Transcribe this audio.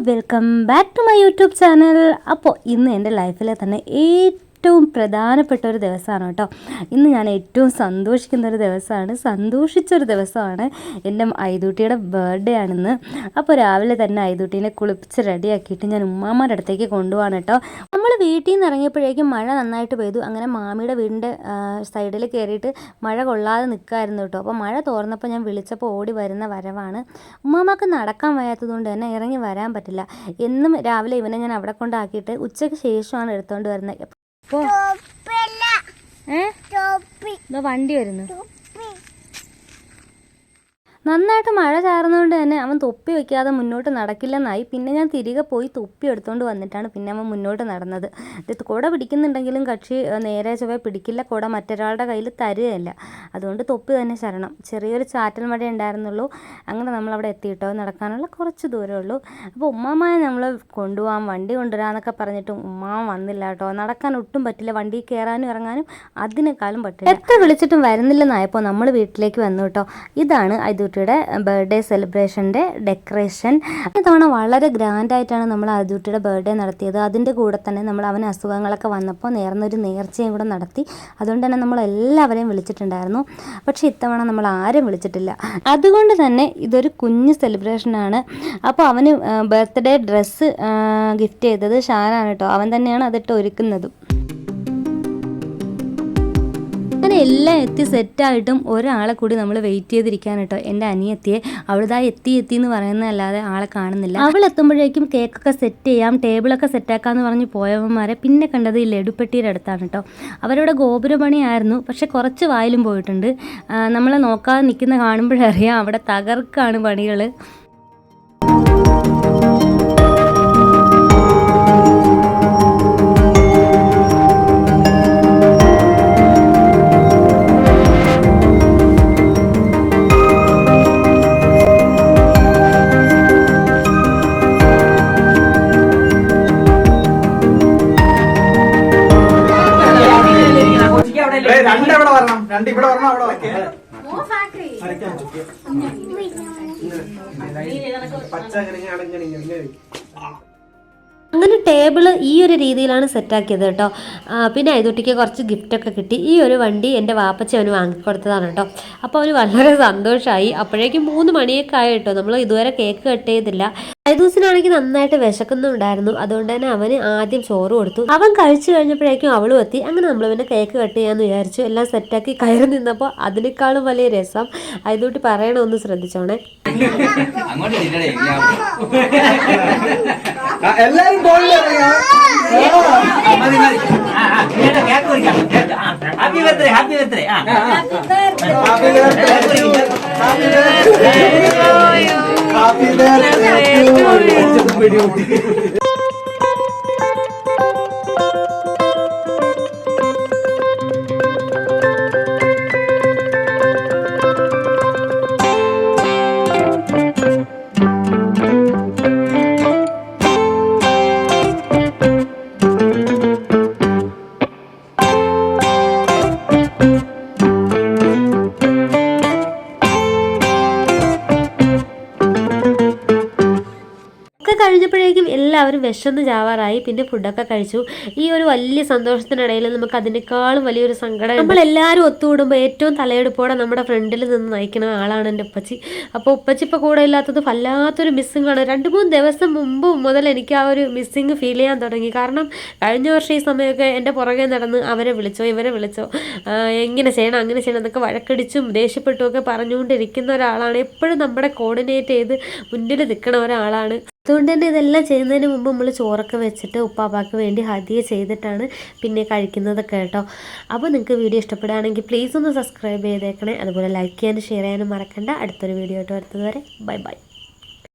Welcome back to my YouTube channel അപ്പോൾ ഇന്ന് എന്റെ ലൈഫിലെ തന്നെ ഏറ്റവും പ്രധാനപ്പെട്ട ഒരു ദിവസമാണ് കേട്ടോ. ഇന്ന് ഞാൻ ഏറ്റവും സന്തോഷിക്കുന്ന ഒരു ദിവസമാണ്. സന്തോഷിച്ചൊരു ദിവസമാണ് എന്റെ ഐദൂട്ടിയുടെ ബർത്ത്ഡേ ആണെന്ന്. അപ്പോൾ രാവിലെ തന്നെ ഐതുട്ടീനെ കുളിപ്പിച്ച് റെഡിയാക്കിയിട്ട് ഞാൻ ഉമ്മാമാരുടെ അടുത്തേക്ക് കൊണ്ടുപോകാണ് കേട്ടോ. നമ്മൾ വീട്ടിൽ നിന്ന് ഇറങ്ങിയപ്പോഴേക്കും മഴ നന്നായിട്ട് പെയ്തു. അങ്ങനെ മാമിയുടെ വീടിന്റെ സൈഡിൽ കയറിയിട്ട് മഴ കൊള്ളാതെ നിൽക്കായിരുന്നു കേട്ടോ. അപ്പോൾ മഴ തോർന്നപ്പോൾ ഞാൻ വിളിച്ചപ്പോൾ ഓടി വരുന്ന വരവാണ്. ഉമ്മാമാക്ക് നടക്കാൻ വയ്യാത്തതുകൊണ്ട് തന്നെ ഇറങ്ങി വരാൻ പറ്റില്ല. എന്നും രാവിലെ ഇവനെ ഞാൻ അവിടെ കൊണ്ടാക്കിയിട്ട് ഉച്ചയ്ക്ക് ശേഷമാണ് എടുത്തുകൊണ്ട് വരുന്നത്. അപ്പോൾ ഏ? ഇതാ വണ്ടി വരുന്നു. നന്നായിട്ട് മഴ ചാറുന്നതുകൊണ്ട് തന്നെ അവൻ തൊപ്പി വയ്ക്കാതെ മുന്നോട്ട് നടക്കില്ലെന്നായി. പിന്നെ ഞാൻ തിരികെ പോയി തൊപ്പി എടുത്തുകൊണ്ട് വന്നിട്ടാണ് പിന്നെ അവൻ മുന്നോട്ട് നടന്നത്. ഇത് കുട പിടിക്കുന്നുണ്ടെങ്കിലും കക്ഷി നേരെ ചൊവ്വ പിടിക്കില്ല. കുട മറ്റൊരാളുടെ കയ്യിൽ തരുകയല്ല. അതുകൊണ്ട് തൊപ്പി തന്നെ ശരണം. ചെറിയൊരു ചാറ്റൽ മഴ ഉണ്ടായിരുന്നുള്ളൂ. അങ്ങനെ നമ്മൾ അവിടെ എത്തിയിട്ടോ? നടക്കാനുള്ള കുറച്ച് ദൂരമേ ഉള്ളൂ. അപ്പോൾ ഉമ്മാമായ നമ്മൾ കൊണ്ടുപോകാം വണ്ടി കൊണ്ടുവരാമെന്നൊക്കെ പറഞ്ഞിട്ടും ഉമ്മാമ വന്നില്ല കേട്ടോ. നടക്കാൻ ഒട്ടും പറ്റില്ല. വണ്ടി കയറാനും ഇറങ്ങാനും അതിനേക്കാളും പറ്റില്ല. എത്ര വിളിച്ചിട്ടും വരുന്നില്ലെന്നായപ്പോൾ നമ്മൾ വീട്ടിലേക്ക് വന്നു കേട്ടോ. ഇതാണ് ഐദൂട്ടിയുടെ ബർത്ത്ഡേ സെലിബ്രേഷന്റെ ഡെക്കറേഷൻ ഇത്തവണ വളരെ ഗ്രാൻഡായിട്ടാണ് നമ്മൾ ഐദൂട്ടിയുടെ ബർത്ത്ഡേ നടത്തിയത്. അതിന്റെ കൂടെ തന്നെ നമ്മൾ അവന് അസുഖങ്ങളൊക്കെ വന്നപ്പോൾ നേർന്നൊരു നേർച്ചയും കൂടെ നടത്തി. അതുകൊണ്ട് തന്നെ നമ്മൾ എല്ലാവരെയും വിളിച്ചിട്ടുണ്ടായിരുന്നു. പക്ഷേ ഇത്തവണ നമ്മൾ ആരും വിളിച്ചിട്ടില്ല. അതുകൊണ്ട് തന്നെ ഇതൊരു കുഞ്ഞ് സെലിബ്രേഷനാണ് അപ്പോൾ അവന് ബർത്ത്ഡേ ഡ്രസ്സ് ഗിഫ്റ്റ് ചെയ്തത് ഷാനാണ് കേട്ടോ അവൻ തന്നെയാണ് അതിട്ട് ഒരുക്കുന്നതും. എല്ലാം എത്തി സെറ്റായിട്ടും ഒരാളെ കൂടി നമ്മൾ വെയിറ്റ് ചെയ്തിരിക്കാൻ കേട്ടോ എന്റെ അനിയത്തിയെ അവളിതാ എത്തി എത്തി എന്ന് പറയുന്നതല്ലാതെ ആളെ കാണുന്നില്ല. അവൾ എത്തുമ്പോഴേക്കും കേക്കൊക്കെ സെറ്റ് ചെയ്യാം ടേബിളൊക്കെ സെറ്റാക്കാന്ന് പറഞ്ഞ് പോയവന്മാരെ പിന്നെ കണ്ടത് ഈ ലഡുപ്പെട്ടിയുടെ അടുത്താണ് കേട്ടോ അവരവിടെ ഗോപുരപണിയായിരുന്നു പക്ഷെ കുറച്ച് വായിലും പോയിട്ടുണ്ട്. നമ്മളെ നോക്കാതെ നിൽക്കുന്ന കാണുമ്പോഴറിയാം അവിടെ തകർക്കാണ് പണികൾ രണ്ട് എവിടെ വരണം രണ്ട് ഇവിടെ വരണം അവിടെ. പച്ച. അങ്ങനെ ടേബിൾ ഈ ഒരു രീതിയിലാണ് സെറ്റാക്കിയത് കേട്ടോ. പിന്നെ ഐതുട്ടിക്ക് കുറച്ച് ഗിഫ്റ്റൊക്കെ കിട്ടി. ഈ ഒരു വണ്ടി എന്റെ വാപ്പച്ച അവന് വാങ്ങിക്കൊടുത്തതാണ് കേട്ടോ. അപ്പോൾ അവന് വളരെ സന്തോഷമായി അപ്പോഴേക്കും മൂന്ന് മണിയൊക്കെ ആയിട്ടോ നമ്മൾ ഇതുവരെ കേക്ക് കട്ട് ചെയ്തില്ല. ഐദൂസിനാണെങ്കിൽ നന്നായിട്ട് വിശക്കുന്നുണ്ടായിരുന്നു. അതുകൊണ്ട് തന്നെ അവന് ആദ്യം ചോറ് കൊടുത്തു. അവൻ കഴിച്ചു കഴിഞ്ഞപ്പോഴേക്കും അവളും എത്തി. അങ്ങനെ നമ്മൾ പിന്നെ കേക്ക് കട്ട് ചെയ്യാമെന്ന് വിചാരിച്ചു. എല്ലാം സെറ്റാക്കി കയറി നിന്നപ്പോൾ അതിനേക്കാളും വലിയ രസം. ഐദൂട്ടി പറയണമെന്ന് ശ്രദ്ധിച്ചോണേ. എല്ലാരും കേക്ക് കുറിക്കാം ഹാപ്പി ബർത്ത്ഡേ ഹാപ്പി ബർത്ത്ഡേ 그 러. കഴിഞ്ഞപ്പോഴേക്കും എല്ലാവരും വിശന്ന് ചാവാറായി പിന്നെ ഫുഡൊക്കെ കഴിച്ചു. ഈ ഒരു വലിയ സന്തോഷത്തിനിടയിൽ നമുക്ക് അതിനേക്കാളും വലിയൊരു സങ്കടം നമ്മൾ എല്ലാവരും ഒത്തുകൂടുമ്പോൾ ഏറ്റവും തലയെടുപ്പോടെ നമ്മുടെ ഫ്രണ്ടിൽ നിന്ന് നയിക്കുന്ന ആളാണ് എന്റെ ഉപ്പച്ചി. അപ്പോൾ ഉപ്പച്ചി ഇപ്പോൾ കൂടെ ഇല്ലാത്തത് വല്ലാത്തൊരു മിസ്സിങ് ആണ്. രണ്ട് മൂന്ന് ദിവസം മുമ്പ് മുതൽ എനിക്ക് ആ ഒരു മിസ്സിങ് ഫീൽ ചെയ്യാൻ തുടങ്ങി. കാരണം കഴിഞ്ഞ വർഷം ഈ സമയമൊക്കെ എന്റെ പുറകെ നടന്ന് അവരെ വിളിച്ചോ ഇവരെ വിളിച്ചോ എങ്ങനെ ചെയ്യണം അങ്ങനെ ചെയ്യണം എന്നൊക്കെ വഴക്കടിച്ചും ദേഷ്യപ്പെട്ടും ഒക്കെ പറഞ്ഞുകൊണ്ടിരിക്കുന്ന ഒരാളാണ്. എപ്പോഴും നമ്മുടെ കോർഡിനേറ്റ് ചെയ്ത് മുന്നിൽ നിൽക്കണ ഒരാളാണ്. അതുകൊണ്ട് തന്നെ ഇതെല്ലാം ചെയ്യുന്നതിന് മുമ്പ് നമ്മൾ ചോറൊക്കെ വെച്ചിട്ട് ഉപ്പാപ്പാക്ക് വേണ്ടി ഹദിയ ചെയ്തിട്ടാണ് പിന്നെ കഴിക്കുന്നതൊക്കെ കേട്ടോ. അപ്പോൾ നിങ്ങൾക്ക് വീഡിയോ ഇഷ്ടപ്പെടുകയാണെങ്കിൽ പ്ലീസ് ഒന്ന് സബ്സ്ക്രൈബ് ചെയ്തേക്കണേ. അതുപോലെ ലൈക്ക് ചെയ്യാനും ഷെയർ ചെയ്യാനും മറക്കണ്ട. അടുത്തൊരു വീഡിയോ ആയിട്ട് വരുന്നത് വരെ. Bye bye